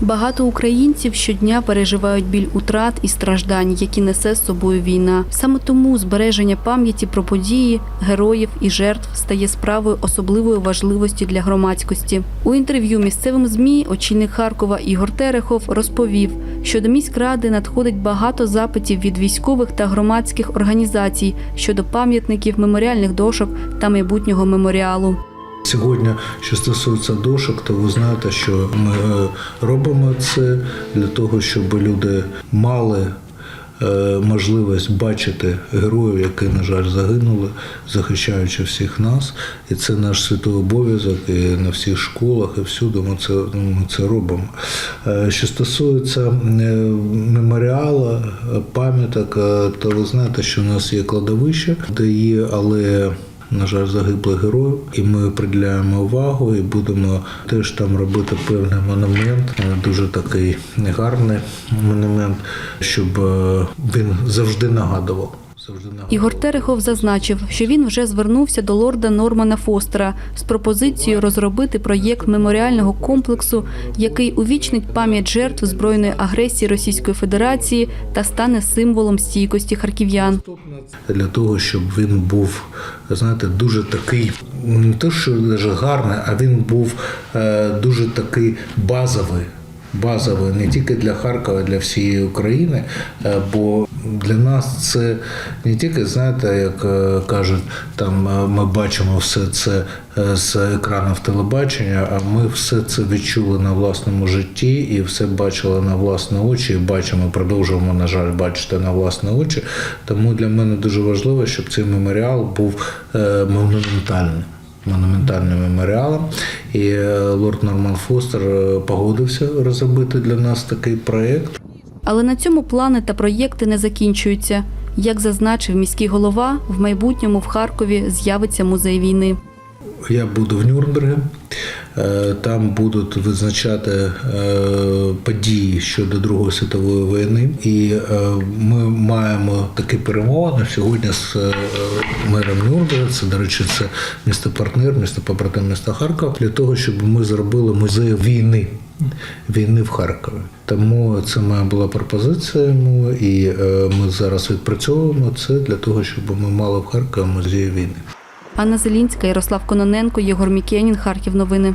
Багато українців щодня переживають біль утрат і страждань, які несе з собою війна. Саме тому збереження пам'яті про події, героїв і жертв стає справою особливої важливості для громадськості. У інтерв'ю місцевим змі очільник Харкова Ігор Терехов розповів, що до міськради надходить багато запитів від військових та громадських організацій щодо пам'ятників, меморіальних дошок та майбутнього меморіалу. Сьогодні, що стосується дошок, то ви знаєте, що ми е, робимо це для того, щоб люди мали е, можливість бачити героїв, які, на жаль, загинули, захищаючи всіх нас. І це наш святий обов'язок і на всіх школах, і всюди ми це, ми це робимо. Е, Що стосується меморіалу, пам'яток, то ви знаєте, що у нас є кладовище, де є, але на жаль, загиблих героїв, і ми приділяємо увагу і будемо теж там робити певний монумент, е, дуже такий гарний монумент, щоб е, він завжди нагадував. Ігор Терехов зазначив, що він вже звернувся до лорда Нормана Фостера з пропозицією розробити проєкт меморіального комплексу, який увічнить пам'ять жертв збройної агресії Російської Федерації та стане символом стійкості харків'ян. для того, щоб він був, знаєте, дуже такий, не те, що даже гарний, а він був е, дуже такий базовий. Базовий не тільки для Харкова, а для всієї України. Е, Бо для нас це не тільки, знаєте, як е, кажуть, там е, ми бачимо все це е, з екранів телебачення, а ми все це відчули на власному житті і все бачили на власні очі, і бачимо, продовжуємо, на жаль, бачити на власні очі. Тому для мене дуже важливо, щоб цей меморіал був монументальним. Монументальним меморіалом, і лорд Норман Фостер погодився розробити для нас такий проєкт. Але на цьому плани та проєкти не закінчуються. Як зазначив міський голова, в майбутньому в Харкові з'явиться музей війни. Я буду в Нюрнбергі. Е, Там будуть визначати е, події щодо Другої світової війни, і е, ми маємо такі перемовини сьогодні з мером Нюрнберга. Це, до речі, це місто партнер, місто побратим міста Харкова, для того, щоб ми зробили музей війни. Війни в Харкові. Тому це моя була пропозиція йому, і е, ми зараз відпрацьовуємо це для того, щоб ми мали в Харкові музей війни. Анна Зелінська, Ярослав Кононенко, Єгор Мікенін, Харків. Новини.